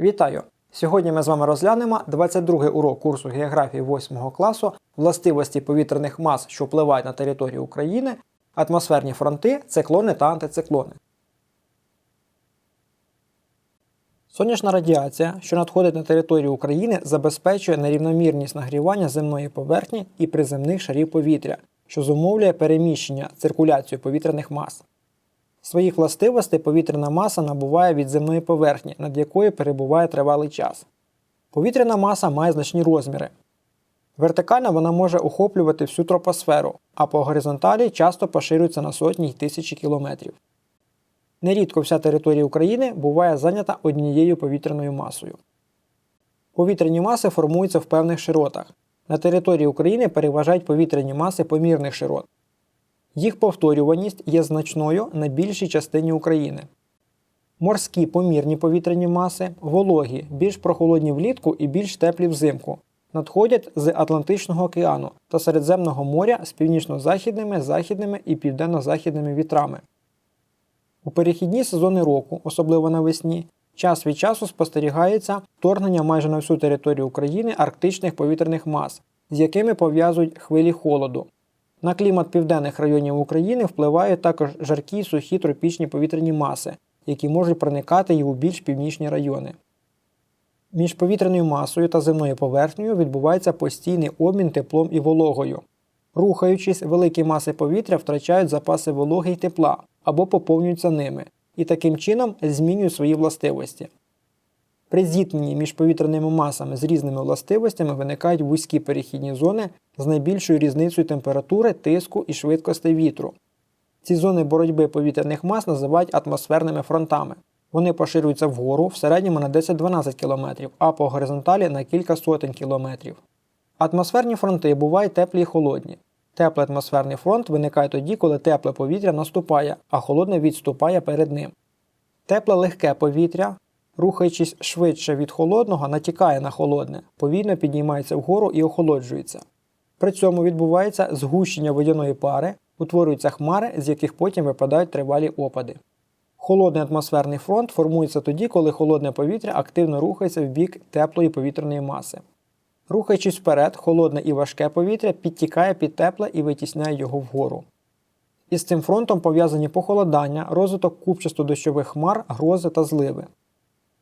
Вітаю! Сьогодні ми з вами розглянемо 22 урок курсу географії 8 класу властивості повітряних мас, що впливають на територію України, атмосферні фронти, циклони та антициклони. Сонячна радіація, що надходить на територію України, забезпечує нерівномірність нагрівання земної поверхні і приземних шарів повітря, що зумовлює переміщення циркуляцію повітряних мас. Своїх властивостей повітряна маса набуває від земної поверхні, над якою перебуває тривалий час. Повітряна маса має значні розміри. Вертикально вона може охоплювати всю тропосферу, а по горизонталі часто поширюється на сотні й тисячі кілометрів. Нерідко вся територія України буває зайнята однією повітряною масою. Повітряні маси формуються в певних широтах. На території України переважають повітряні маси помірних широт. Їх повторюваність є значною на більшій частині України. Морські помірні повітряні маси, вологі, більш прохолодні влітку і більш теплі взимку, надходять з Атлантичного океану та Середземного моря з північно-західними, західними і південно-західними вітрами. У перехідні сезони року, особливо навесні, час від часу спостерігається вторгнення майже на всю територію України арктичних повітряних мас, з якими пов'язують хвилі холоду. На клімат південних районів України впливають також жаркі сухі тропічні повітряні маси, які можуть проникати і у більш північні райони. Між повітряною масою та земною поверхнею відбувається постійний обмін теплом і вологою. Рухаючись, великі маси повітря втрачають запаси вологи й тепла або поповнюються ними, і таким чином змінюють свої властивості. При зіткненні між повітряними масами з різними властивостями виникають вузькі перехідні зони з найбільшою різницею температури, тиску і швидкостей вітру. Ці зони боротьби повітряних мас називають атмосферними фронтами. Вони поширюються вгору в середньому на 10-12 км, а по горизонталі на кілька сотень кілометрів. Атмосферні фронти бувають теплі і холодні. Теплий атмосферний фронт виникає тоді, коли тепле повітря наступає, а холодне відступає перед ним. Тепле легке повітря, рухаючись швидше від холодного, натікає на холодне, повільно піднімається вгору і охолоджується. При цьому відбувається згущення водяної пари, утворюються хмари, з яких потім випадають тривалі опади. Холодний атмосферний фронт формується тоді, коли холодне повітря активно рухається в бік теплої повітряної маси. Рухаючись вперед, холодне і важке повітря підтікає під тепле і витісняє його вгору. Із цим фронтом пов'язані похолодання, розвиток купчасто-дощових хмар, грози та зливи.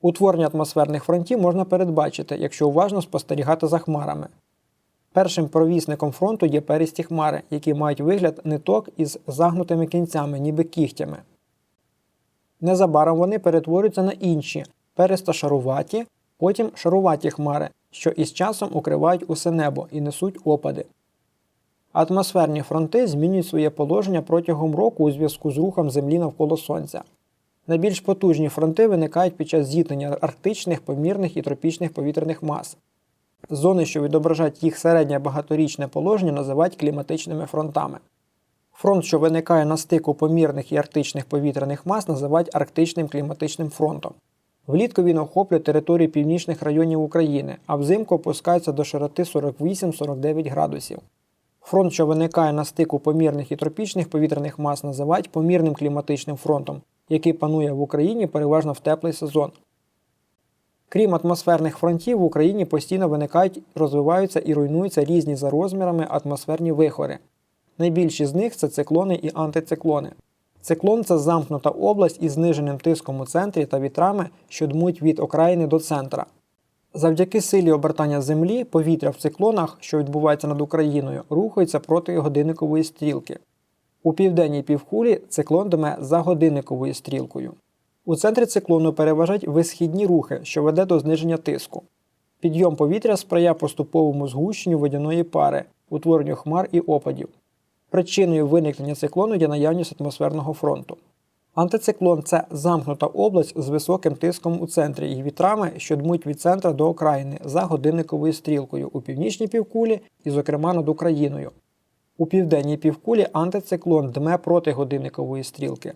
Утворення атмосферних фронтів можна передбачити, якщо уважно спостерігати за хмарами. Першим провісником фронту є перисті хмари, які мають вигляд ниток із загнутими кінцями, ніби кігтями. Незабаром вони перетворюються на інші перестошаруваті, потім шаруваті хмари, що із часом укривають усе небо і несуть опади. Атмосферні фронти змінюють своє положення протягом року у зв'язку з рухом Землі навколо Сонця. Найбільш потужні фронти виникають під час зіткнення арктичних, помірних і тропічних повітряних мас. Зони, що відображають їх середнє багаторічне положення, називають кліматичними фронтами. Фронт, що виникає на стику помірних і арктичних повітряних мас, називають Арктичним кліматичним фронтом. Влітку він охоплює території північних районів України, а взимку опускається до широти 48-49 градусів. Фронт, що виникає на стику помірних і тропічних повітряних мас, називають помірним кліматичним фронтом, який панує в Україні переважно в теплий сезон. Крім атмосферних фронтів, в Україні постійно виникають, розвиваються і руйнуються різні за розмірами атмосферні вихори. Найбільші з них це циклони і антициклони. Циклон це замкнута область із зниженим тиском у центрі та вітрами, що дмуть від окраїни до центра. Завдяки силі обертання Землі повітря в циклонах, що відбувається над Україною, рухається проти годинникової стрілки. У південній півкулі циклон дме за годинниковою стрілкою. У центрі циклону переважають висхідні рухи, що веде до зниження тиску. Підйом повітря сприяє поступовому згущенню водяної пари, утворенню хмар і опадів. Причиною виникнення циклону є наявність атмосферного фронту. Антициклон це замкнута область з високим тиском у центрі і вітрами, що дмуть від центра до окраїни за годинниковою стрілкою у північній півкулі і, зокрема, над Україною. У південній півкулі антициклон дме проти годинникової стрілки.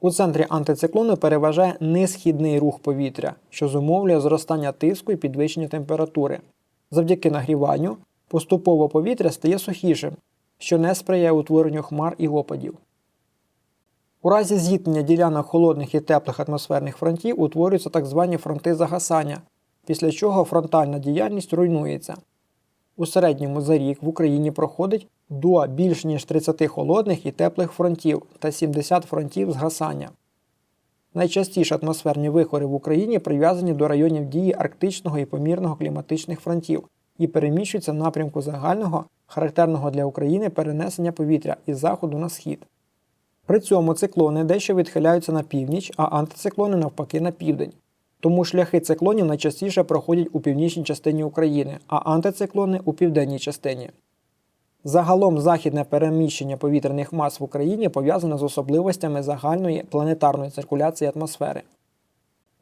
У центрі антициклону переважає несхідний рух повітря, що зумовлює зростання тиску і підвищення температури. Завдяки нагріванню поступово повітря стає сухішим, що не сприяє утворенню хмар і опадів. У разі зіткнення ділянок холодних і теплих атмосферних фронтів утворюються так звані фронти загасання, після чого фронтальна діяльність руйнується. У середньому за рік в Україні проходить до більш ніж 30 холодних і теплих фронтів та 70 фронтів згасання. Найчастіше атмосферні вихори в Україні прив'язані до районів дії арктичного і помірного кліматичних фронтів і переміщуються в напрямку загального, характерного для України перенесення повітря із заходу на схід. При цьому циклони дещо відхиляються на північ, а антициклони навпаки на південь. Тому шляхи циклонів найчастіше проходять у північній частині України, а антициклони у південній частині. Загалом західне переміщення повітряних мас в Україні пов'язане з особливостями загальної планетарної циркуляції атмосфери.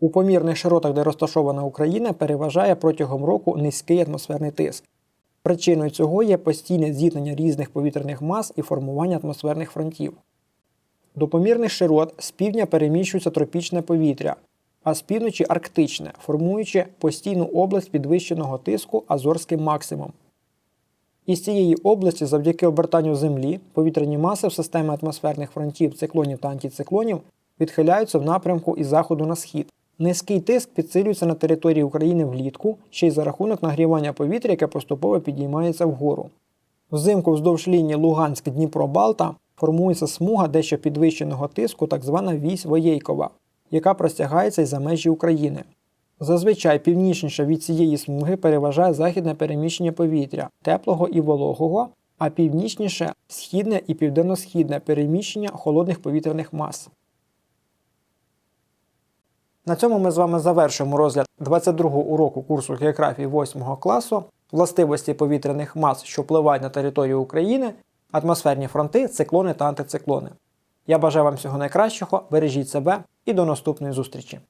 У помірних широтах, де розташована Україна, переважає протягом року низький атмосферний тиск. Причиною цього є постійне зіткнення різних повітряних мас і формування атмосферних фронтів. До помірних широт з півдня переміщується тропічне повітря, а з півночі арктичне, формуючи постійну область підвищеного тиску Азорським максимум. Із цієї області, завдяки обертанню Землі, повітряні маси в системі атмосферних фронтів, циклонів та антициклонів відхиляються в напрямку із заходу на схід. Низький тиск підсилюється на території України влітку ще й за рахунок нагрівання повітря, яке поступово підіймається вгору. Взимку вздовж лінії Луганськ-Дніпро-Балта формується смуга дещо підвищеного тиску, так звана вісь Воєйкова, яка простягається й за межі України. Зазвичай північніше від цієї смуги переважає західне переміщення повітря, теплого і вологого, а північніше східне і південно-східне переміщення холодних повітряних мас. На цьому ми з вами завершуємо розгляд 22-го уроку курсу географії 8 класу, властивості повітряних мас, що впливають на територію України, атмосферні фронти, циклони та антициклони. Я бажаю вам всього найкращого, бережіть себе і до наступної зустрічі!